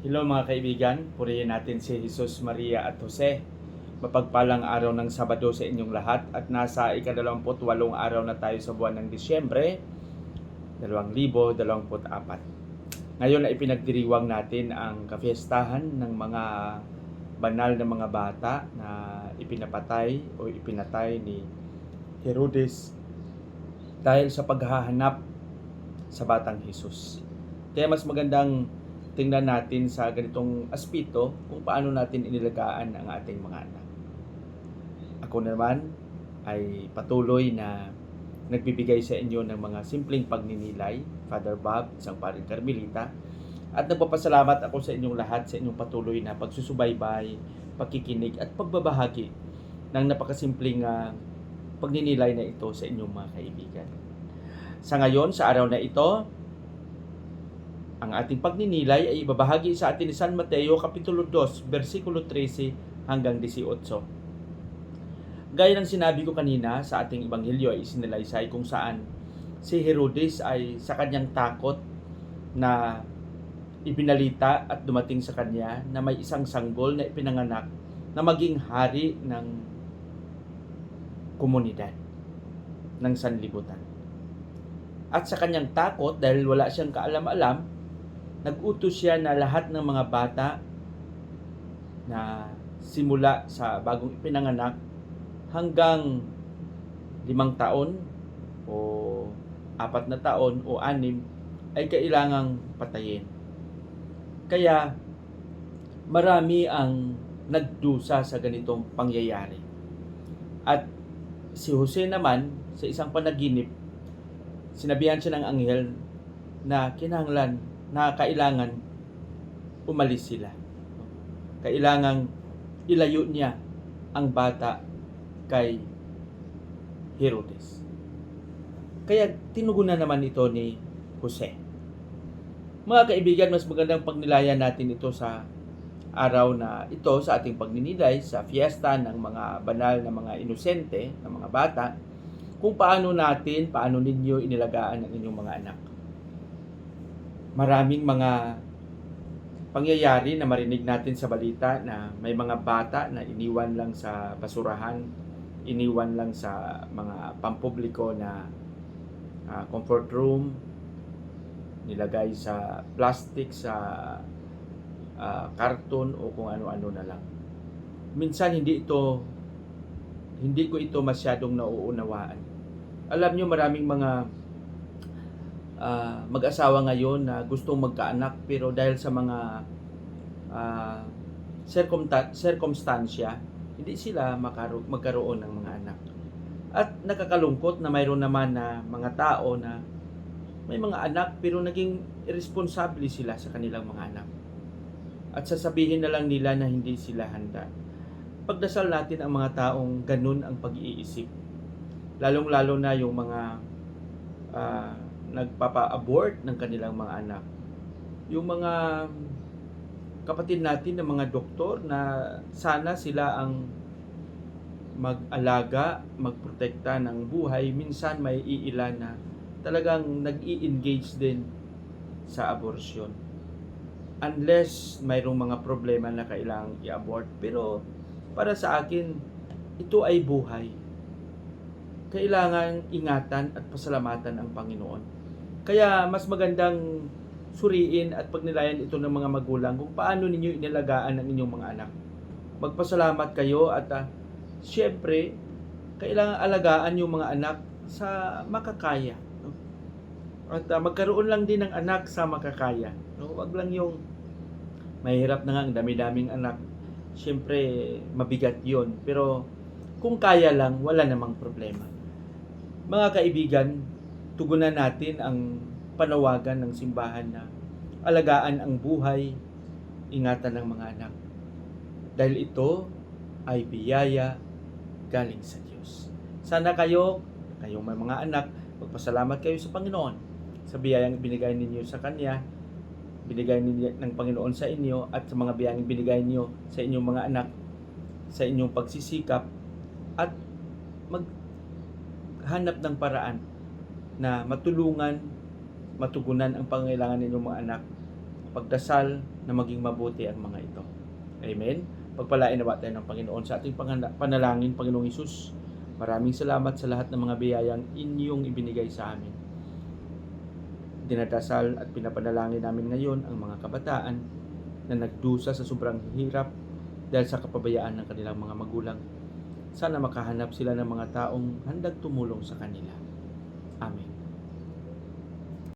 Hello mga kaibigan, purihin natin si Jesus, Maria at Jose. Mapagpalang araw ng Sabado sa inyong lahat at nasa ikadalawamput-walong araw na tayo sa buwan ng Disyembre, 2024. Ngayon ay pinagdiriwang natin ang kafiestahan ng mga banal na mga bata na ipinapatay o ipinatay ni Herodes dahil sa paghahanap sa batang Jesus. Kaya mas magandang tingnan natin sa ganitong aspito kung paano natin inilagaan ang ating mga anak. Ako naman ay patuloy na nagbibigay sa inyo ng mga simpleng pagninilay, Father Bob, isang paring Carmelita, at nagpapasalamat ako sa inyong lahat sa inyong patuloy na pagsusubaybay, pagkikinig at pagbabahagi ng napakasimpleng uh, pagninilay na ito sa inyong mga kaibigan. Sa ngayon, sa araw na ito, ang ating pagninilay ay ibabahagi sa atin ni San Mateo Kapitulo 2, versikulo 13 hanggang 18. Gaya ng sinabi ko kanina sa ating ebanghelyo ay isinalaysay kung saan si Herodes ay sa kanyang takot na ibinalita at dumating sa kanya na may isang sanggol na ipinanganak na maging hari ng komunidad ng sanlibutan. At sa kanyang takot dahil wala siyang kaalam-alam, nag-utos siya na lahat ng mga bata na simula sa bagong ipinanganak hanggang limang taon o apat na taon o anim ay kailangang patayin. Kaya marami ang nagdusa sa ganitong pangyayari. At si Jose naman sa isang panaginip, sinabihan siya ng anghel na kinahanglan na kailangan umalis sila. Kailangang ilayo niya ang bata kay Herodes. Kaya tinugunan naman ito ni Jose. Mga kaibigan, mas magandang pagnilayan natin ito sa araw na ito sa ating pagninilay sa fiesta ng mga banal na mga inosente, ng mga bata, kung paano natin, paano ninyo inilagaan ang inyong mga anak maraming mga pangyayari na marinig natin sa balita na may mga bata na iniwan lang sa basurahan, iniwan lang sa mga pampubliko na uh, comfort room, nilagay sa plastic, sa uh, karton o kung ano-ano na lang. Minsan hindi ito hindi ko ito masyadong nauunawaan. Alam nyo maraming mga uh, mag-asawa ngayon na gustong magkaanak pero dahil sa mga uh, circumta- circumstansya, hindi sila makaro- magkaroon ng mga anak. At nakakalungkot na mayroon naman na mga tao na may mga anak pero naging irresponsible sila sa kanilang mga anak. At sasabihin na lang nila na hindi sila handa. Pagdasal natin ang mga taong ganun ang pag-iisip. Lalong-lalo na yung mga uh, nagpapa-abort ng kanilang mga anak. Yung mga kapatid natin ng mga doktor na sana sila ang mag-alaga, magprotekta ng buhay, minsan may iilan na talagang nag-i-engage din sa abortion. Unless mayroong mga problema na kailangang i-abort. Pero para sa akin, ito ay buhay. Kailangan ingatan at pasalamatan ang Panginoon kaya mas magandang suriin at pagnilayan ito ng mga magulang kung paano ninyo inilagaan ang inyong mga anak. Magpasalamat kayo at uh, syempre, kailangan alagaan yung mga anak sa makakaya. No? At uh, magkaroon lang din ng anak sa makakaya. No? Wag lang yung mahirap na nga ang dami-daming anak. Syempre, mabigat yon Pero kung kaya lang, wala namang problema. Mga kaibigan, tugunan natin ang panawagan ng simbahan na alagaan ang buhay, ingatan ng mga anak. Dahil ito ay biyaya galing sa Diyos. Sana kayo, kayong may mga anak, magpasalamat kayo sa Panginoon sa biyayang binigay ninyo sa Kanya, binigay ninyo ng Panginoon sa inyo at sa mga biyayang binigay niyo sa inyong mga anak sa inyong pagsisikap at maghanap ng paraan na matulungan, matugunan ang pangailangan ninyong mga anak pagdasal na maging mabuti ang mga ito. Amen. Pagpalain nawa tayo ng Panginoon sa ating panalangin, Panginoong Isus. Maraming salamat sa lahat ng mga biyayang inyong ibinigay sa amin. Dinadasal at pinapanalangin namin ngayon ang mga kabataan na nagdusa sa sobrang hirap dahil sa kapabayaan ng kanilang mga magulang. Sana makahanap sila ng mga taong handang tumulong sa kanila. Amen.